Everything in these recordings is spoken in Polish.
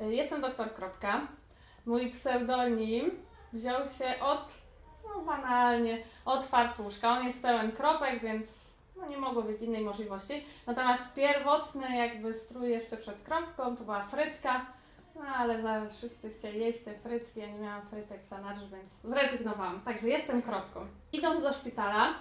Y, Jestem doktor Kropka. Mój pseudonim wziął się od, no banalnie, od fartuszka. On jest pełen kropek, więc no nie mogło być innej możliwości. Natomiast pierwotny jakby strój jeszcze przed kropką to była frytka. No ale za, wszyscy chcieli jeść te frytki, ja nie miałam frytek w zanadrzu, więc zrezygnowałam. Także jestem kropką. Idąc do szpitala,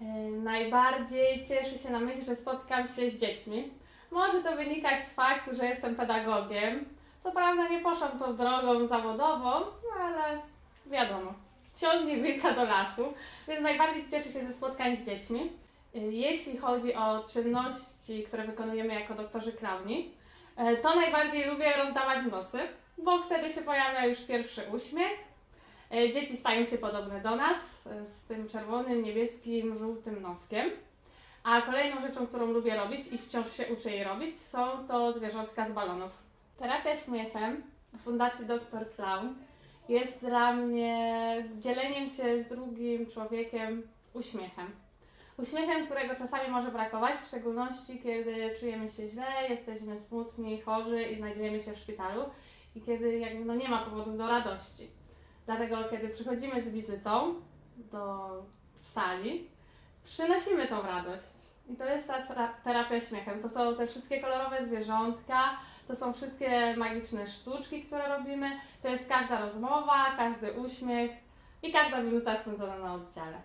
yy, najbardziej cieszę się na myśl, że spotkam się z dziećmi. Może to wynikać z faktu, że jestem pedagogiem. Co prawda nie poszłam tą drogą zawodową, no ale wiadomo, ciągnie wilka do lasu, więc najbardziej cieszę się ze spotkań z dziećmi. Jeśli chodzi o czynności, które wykonujemy jako doktorzy klauni, E, To najbardziej lubię rozdawać nosy, bo wtedy się pojawia już pierwszy uśmiech. E, Dzieci stają się podobne do nas e, z tym czerwonym, niebieskim, żółtym noskiem. A kolejną rzeczą, którą lubię robić i wciąż się uczę jej robić, są to zwierzątka z balonów. Terapia śmiechem w Fundacji Dr. Clown jest dla mnie dzieleniem się z drugim człowiekiem uśmiechem. Uśmiechem, którego czasami może brakować, w szczególności kiedy czujemy się źle, jesteśmy smutni, chorzy i znajdujemy się w szpitalu i kiedy jakby no nie ma powodów do radości. Dlatego kiedy przychodzimy z wizytą do sali, przynosimy tą radość. I to jest ta tera- terapia śmiechem. To są te wszystkie kolorowe zwierzątka, to są wszystkie magiczne sztuczki, które robimy. To jest każda rozmowa, każdy uśmiech i każda minuta spędzona na oddziale.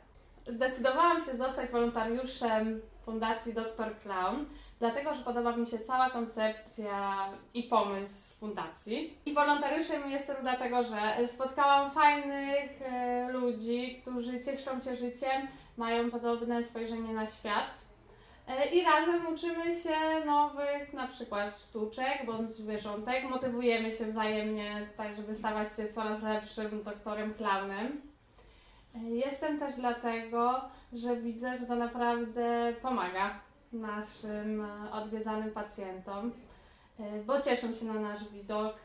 Zdecydowałam się zostać wolontariuszem Fundacji Dr. Clown, dlatego że podoba mi się cała koncepcja i pomysł fundacji. I wolontariuszem jestem dlatego, że spotkałam fajnych e, ludzi, którzy cieszą się życiem, mają podobne spojrzenie na świat. E, I razem uczymy się nowych na przykład sztuczek bądź zwierzątek, motywujemy się wzajemnie tak, żeby stawać się coraz lepszym doktorem klaunem. Jestem też dlatego, że widzę, że to naprawdę pomaga naszym e, odwiedzanym pacjentom, e, bo cieszą się na nasz widok.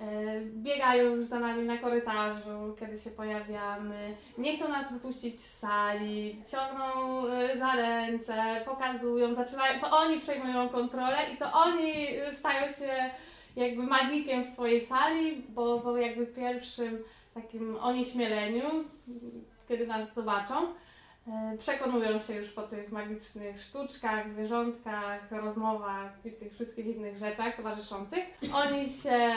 E, Biegają już za nami na korytarzu, kiedy się pojawiamy. Nie chcą nas wypuścić z sali, ciągną e, za ręce, pokazują, zaczynają. To oni przejmują kontrolę i to oni e, stają się jakby magikiem w swojej sali, bo, bo jakby pierwszym takim onieśmieleniu, kiedy nas zobaczą. E, Przekonują się już po tych magicznych sztuczkach, zwierzątkach, rozmowach i tych wszystkich innych rzeczach towarzyszących. Oni się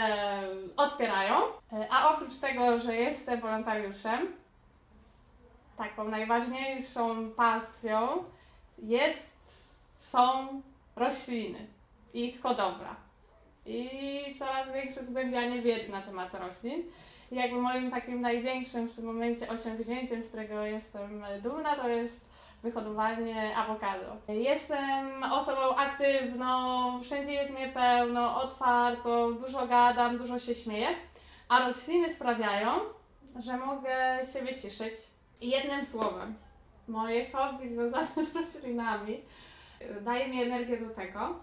otwierają, E, a oprócz tego, że jestem wolontariuszem, taką najważniejszą pasją jest, są rośliny i ich hodowla. I coraz większe zgłębianie wiedzy na temat roślin. Jakby moim takim największym w tym momencie osiągnięciem, z którego jestem dumna, to jest wyhodowanie awokado. Jestem osobą aktywną, wszędzie jest mnie pełno, otwarto, dużo gadam, dużo się śmieję, a rośliny sprawiają, że mogę się wyciszyć. Jednym słowem, moje hobby związane z roślinami daje mi energię do tego,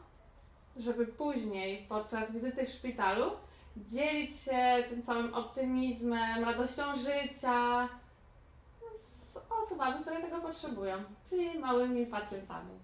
żeby później podczas wizyty w szpitalu dzielić się tym całym optymizmem, radością życia z osobami, które tego potrzebują, czyli małymi pacjentami.